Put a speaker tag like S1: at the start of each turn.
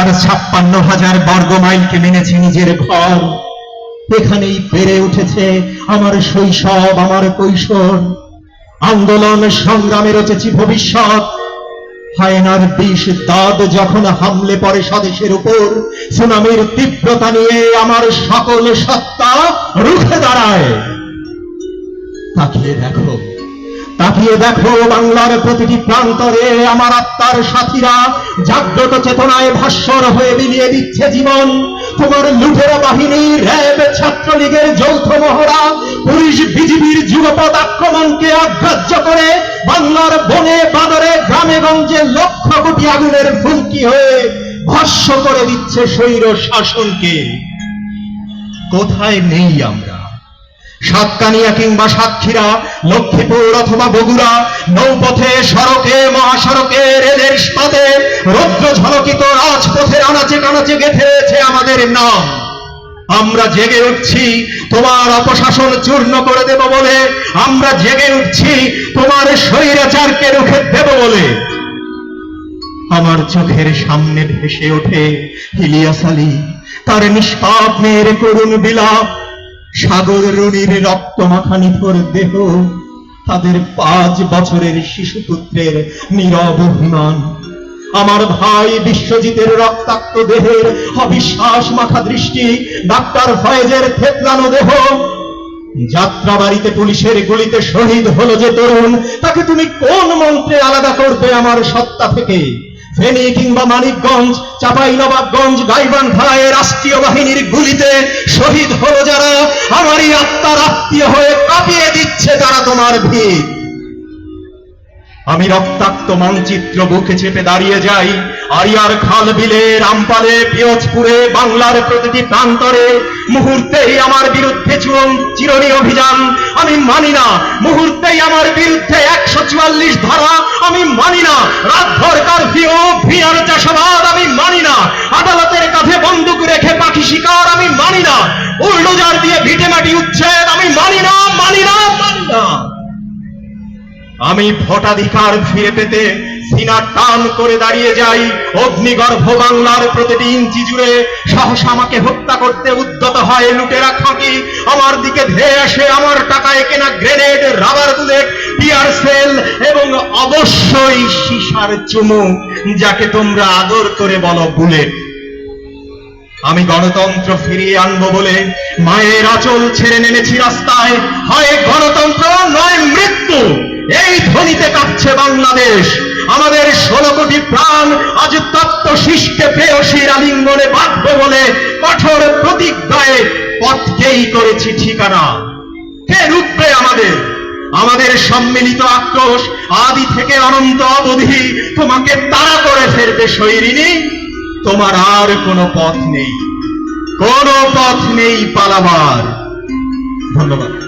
S1: বাংলার ছাপ্পান্ন হাজার বর্গ মাইলকে মেনেছে নিজের ঘর। এখানেই বেড়ে উঠেছে আমার শৈশব, আমার কৈশোর। আন্দোলন, সংগ্রামে রচেছি ভবিষ্যৎ। হায়নার বিষ দাঁত যখন হামলে পড়ে স্বদেশের উপর, সুনামির তীব্রতা নিয়ে আমার সকল সত্তা রুখে দাঁড়ায়। তাকিয়ে দেখো তাকিয়ে দেখো বাংলার প্রতিটি প্রান্তরে আমার আত্মার সাথীরা। জাগ্রত চেতনায় ভাস্বর হয়ে বিলিয়ে দিচ্ছে জীবন। তোমার লুঠেরা বাহিনী, র্যাব, ছাত্রলীগের যৌথ মহড়া পুলিশ বিজিবির যুগপৎ আক্রমণকে অগ্রাহ্য করে বাংলার বনে, বাদরে, গ্রামে, গঞ্জে লক্ষ কোটি আগুনের ফুলকি হয়ে ভস্য করে দিচ্ছে স্বৈর শাসনকে। কোথায় নেই আমরা? সাতকানিয়া কিংবা সাতক্ষীরা, লক্ষ্মীপুর অথবা বগুড়া, নৌপথে, সড়কে, মহাসড়কে, রেলের স্পাতে রৌদ্র ঝলকিত রাজপথের আনাচে কানাচে গেঁথে রয়েছে আমাদের নাম। আমরা জেগে উঠছি, তোমার অপশাসন চূর্ণ করে দেব বলে। আমরা জেগে উঠছি, তোমার স্বৈরাচারকে রুখে দেব বলে। আমার চোখের সামনে ভেসে ওঠে ইলিয়াস আলী, তার নিষ্পাপ মেয়ের করুণ বিলাপ। সাগর রুনির রক্ত মাখানি তোর দেহ, তাদের পাঁচ বছরের শিশুপুত্রের নীরব অভিমান আমার ভাই বিশ্বজিতের রক্তাক্ত দেহের অবিশ্বাস মাখা দৃষ্টি, ডাক্তার ফয়েজের থেতলানো দেহ। যাত্রাবাড়িতে পুলিশের গুলিতে শহীদ হলো যে তরুণ, তাকে তুমি কোন মন্ত্রে আলাদা করবে আমার সত্তা থেকে? ফেনী কিংবা মানিকগঞ্জ চাপাই নবাবগঞ্জ গাইবান্ধায় রাষ্ট্রীয় বাহিনীর গুলিতে শহীদ হলো যারা, আমারই আত্মার আত্মীয় হয়ে কাঁপিয়ে দিচ্ছে তারা তোমার ভিড়। আমি রক্তাক্ত মানচিত্র বুকে চেপে দাঁড়িয়ে যাই, আরিয়ার খাল বিলে, রামপালে, পিরোজপুরে, বাংলার প্রতিটি প্রান্তরে। মুহূর্তেই আমার বিরুদ্ধে চিরনি অভিযান, আমি মানি না। মুহূর্তেই আমার বিরুদ্ধে একশো চুয়াল্লিশ ধারা, আমি মানি না। রাতভর কারফিউ, ভিয়ার চাষাবাদ, আমি মানি না। আদালতের কাঁধে বন্দুক রেখে পাখি শিকার, আমি মানি না। উল্ডোজার দিয়ে ভিটে মাটি উচ্ছেদ। আমি মানি না মানি না মানি না। আমি ভোটাধিকার ফিরে পেতে সিনা টান করে দাঁড়িয়ে যাই। অগ্নিগর্ভ বাংলার প্রতিটি ইঞ্চি জুড়ে। সাহস আমাকে হত্যা করতে উদ্যত হয় লুটেরা খাঁকি আমার দিকে ধেয়ে আসে আমার টাকায় কেনা grenade, rubber bullet tear shell এবং অবশ্যই সিসার চুমু, যাকে তোমরা আদর করে বলো বুলেট। আমি গণতন্ত্র ফিরিয়ে আনব বলে মায়ের আচল ছেড়ে নেমেছি রাস্তায়। হয় গণতন্ত্র, নয় মৃত্যু। এই ধ্বনিতে কাঁপছে বাংলাদেশ। আমাদের ষোলো কোটি প্রাণ আজ তত্ত্ব শিষ্কে প্রেয়সীর আলিঙ্গনে বাধ্য বলে কঠোর প্রতিজ্ঞায় পথকেই করেছি ঠিকানা। কে রুখবে আমাদের? আমাদের সম্মিলিত আক্রোশ আদি থেকে অনন্ত অবধি তোমাকে তাড়া করে ফেলবে শৈরিনী তোমার আর কোনো পথ নেই। কোনো পথ নেই পালাবার। ধন্যবাদ।